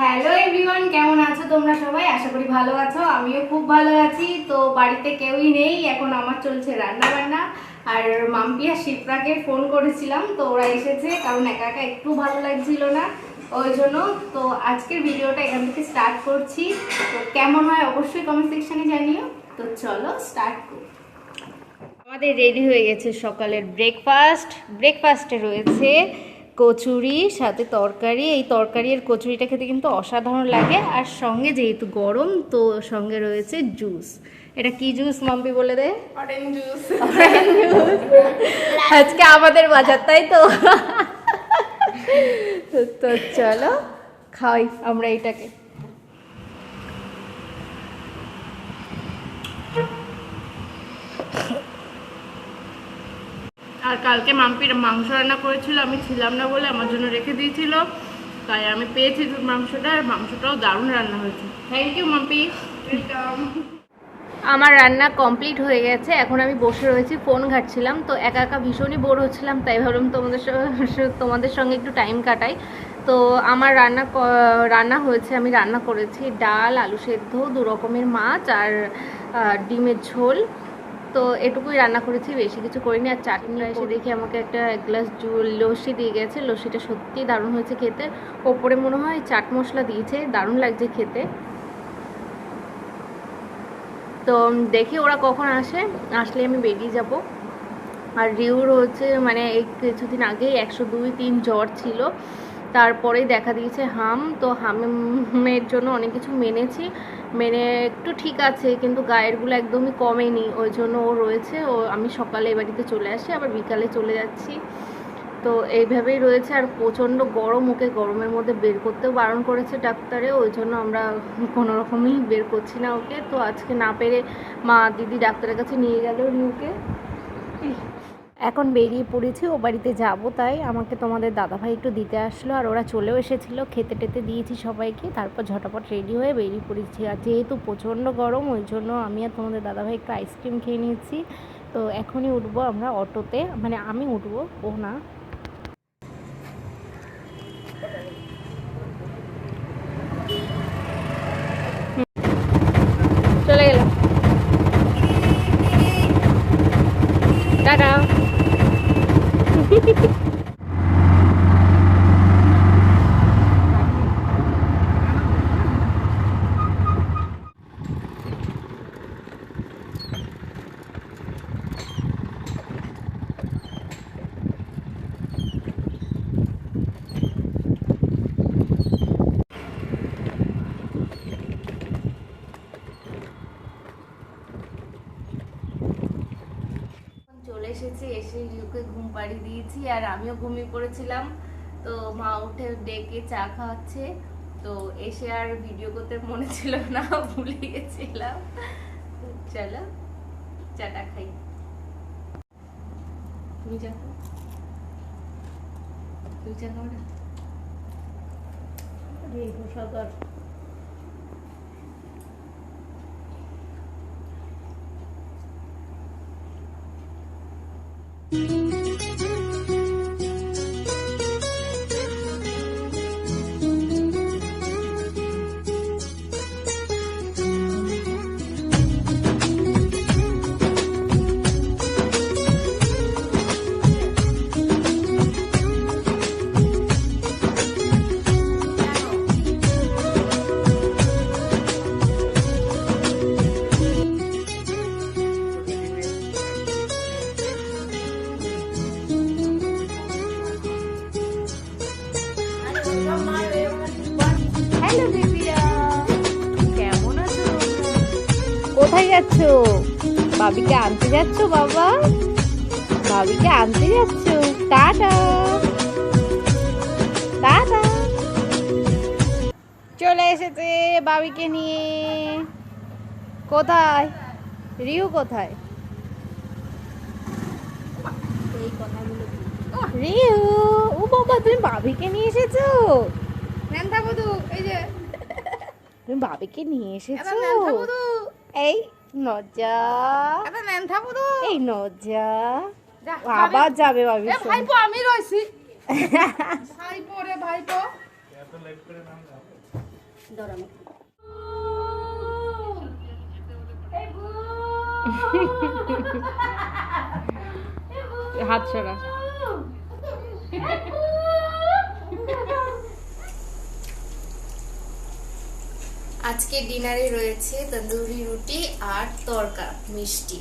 Hello everyone, কেমন আছো তোমরা সবাই? আশা করি ভালো আছো। আমিও খুব ভালো আছি। তো বাড়িতে কেউই নেই, এখন আমার চলছে রান্না বান্না আর মাম্পি আর শিপ্রাকে ফোন করেছিলাম, তো ওরা এসেছে, কারণ একা একা একটু ভালো লাগছিল না। ওই জন্য তো আজকের ভিডিওটা এখান থেকে স্টার্ট করছি। তো কেমন হয় অবশ্যই কমেন্ট সেকশনে জানিও। তো চলো স্টার্ট করি। আমাদের রেডি হয়ে গেছে সকালের ব্রেকফাস্ট ব্রেকফাস্টে রয়েছে কচুরি সাথে তরকারি। এই তরকারি আর কচুরিটা খেতে কিন্তু অসাধারণ লাগে। আর সঙ্গে যেহেতু গরম তো সঙ্গে রয়েছে জুস। এটা কি জুস মাম্পি বলে দে? Orange juice. আজকে আমাদের বাজার তাই তো? তো- তো চলো খাই আমরা এটাকে। আর কালকে মাম্পির মাংস রান্না করেছিল, আমি ছিলাম না বলে আমার জন্য রেখে দিয়েছিল। তাই আমি পেয়েছি মাংসটা, আর মাংসটাও দারুণ রান্না হয়েছে। Thank you Mampi. আমার রান্না কমপ্লিট হয়ে গেছে, এখন আমি বসে রয়েছি, ফোন ঘাটছিলাম, তো একা একা ভীষণই বোর হচ্ছিলাম, তাই ভাবলাম তোমাদের তোমাদের সঙ্গে একটু টাইম কাটাই। তো আমার রান্না রান্না হয়েছে, আমি রান্না করেছি ডাল, আলু সেদ্ধ, দু রকমের মাছ, আর ডিমের ঝোল। তো এটুকুই রান্না করেছি বেশি কিছু করিনি। আর চাটনি এসে দেখি আমাকে একটা এক গ্লাস লস্যি দিয়ে গেছে। লস্যিটা সত্যি দারুণ হয়েছে খেতে। ওপরে মনে হয় চাট মশলা দিয়েছে দারুণ লাগছে খেতে। তো দেখি ওরা কখন আসে। আসলে আমি বেরিয়ে যাব। আর রিউর হচ্ছে মানে এই কিছুদিন আগেই একশো দুই তিন জ্বর ছিল। তারপরেই দেখা দিয়েছে হাম। তো হামের জন্য অনেক কিছু মেনেছি। মেনে একটু ঠিক আছে, কিন্তু গায়েরগুলো একদমই কমেনি। ওই জন্য ও রয়েছে। ও, আমি সকালে এ বাড়িতে চলে আসি, আবার বিকালে চলে যাচ্ছি। তো এইভাবেই রয়েছে। আর প্রচণ্ড গরম, ওকে গরমের মধ্যে বের করতেও বারণ করেছে ডাক্তারে। ওই জন্য আমরা কোনো রকমই বের করছি না ওকে। তো আজকে না পেরে মা দিদি ডাক্তারের কাছে নিয়ে গেল রিউকে এখন বেরিয়ে পড়েছি, ও বাড়িতে যাব তাই আমাকে তোমাদের দাদাভাই একটু দিতে আসলো আর ওরা চলেও এসেছিল, খেতে টেতে দিয়েছি সবাইকে, তারপর ঝটাপট রেডি হয়ে বেরিয়ে পড়েছি। আর যেহেতু প্রচণ্ড গরম, ওই জন্য আমি আর তোমাদের দাদাভাই একটু আইসক্রিম খেয়ে নিয়েছি। তো এখনই উঠবো আমরা অটোতে মানে আমি উঠবো, ও না চলে গেলাম টাটা চলে এসেছি, এসে রিউকে ঘুম পাড়িয়ে দিয়েছি আর আমিও ঘুমিয়ে পড়েছিলাম। তো মা উঠে ডেকে চা খাওয়াচ্ছে। তো এসে আর ভিডিও করতে মনে ছিল না, ভুলে গেছিলাম। চলো, চাটা খাই। তুমি চা খাও। তুমি চা খাও না? হ্যালো দিদিরা কেমন আছো কোথায় যাচ্ছ? বাবিকে আনতে যাচ্ছ বাবা? বাবিকে আনতে যাচ্ছ। টাটা। টাটা। চলে এসেছে বাবিকে নিয়ে। কোথায়? রিউ কোথায়? রিউ ও বাবা তুমি বাবিকে নিয়ে এসেছ? নেন্থা বধু এই যে। তুমি বাবিকে নিয়ে এসেছ? এই নজা নেন্থা বধু। এই নজা আবার যাবে ভাইপো আমি রইছি। ভাইপো রে ভাইপো। হাত সরা আজকে ডিনারে রয়েছে তন্দুরি রুটি আর তরকা, মিষ্টি।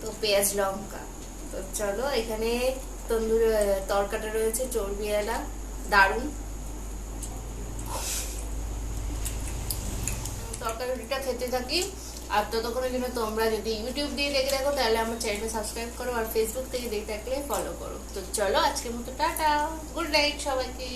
তো পেঁয়াজ, লঙ্কা। তো চলো, এখানে তন্দুরি তরকাটা রয়েছে চর্বিওয়ালা দারুণ। তরকারি রুটিটা খেতে থাকি। আর ততক্ষণের জন্য তোমরা যদি ইউটিউব দিয়ে দেখে দেখো তাহলে আমার চ্যানেলটা সাবস্ক্রাইব করো আর ফেসবুক থেকে দেখে থাকলে ফলো করো। তো চলো, আজকের মতো টাটা। গুড নাইট সবাইকে।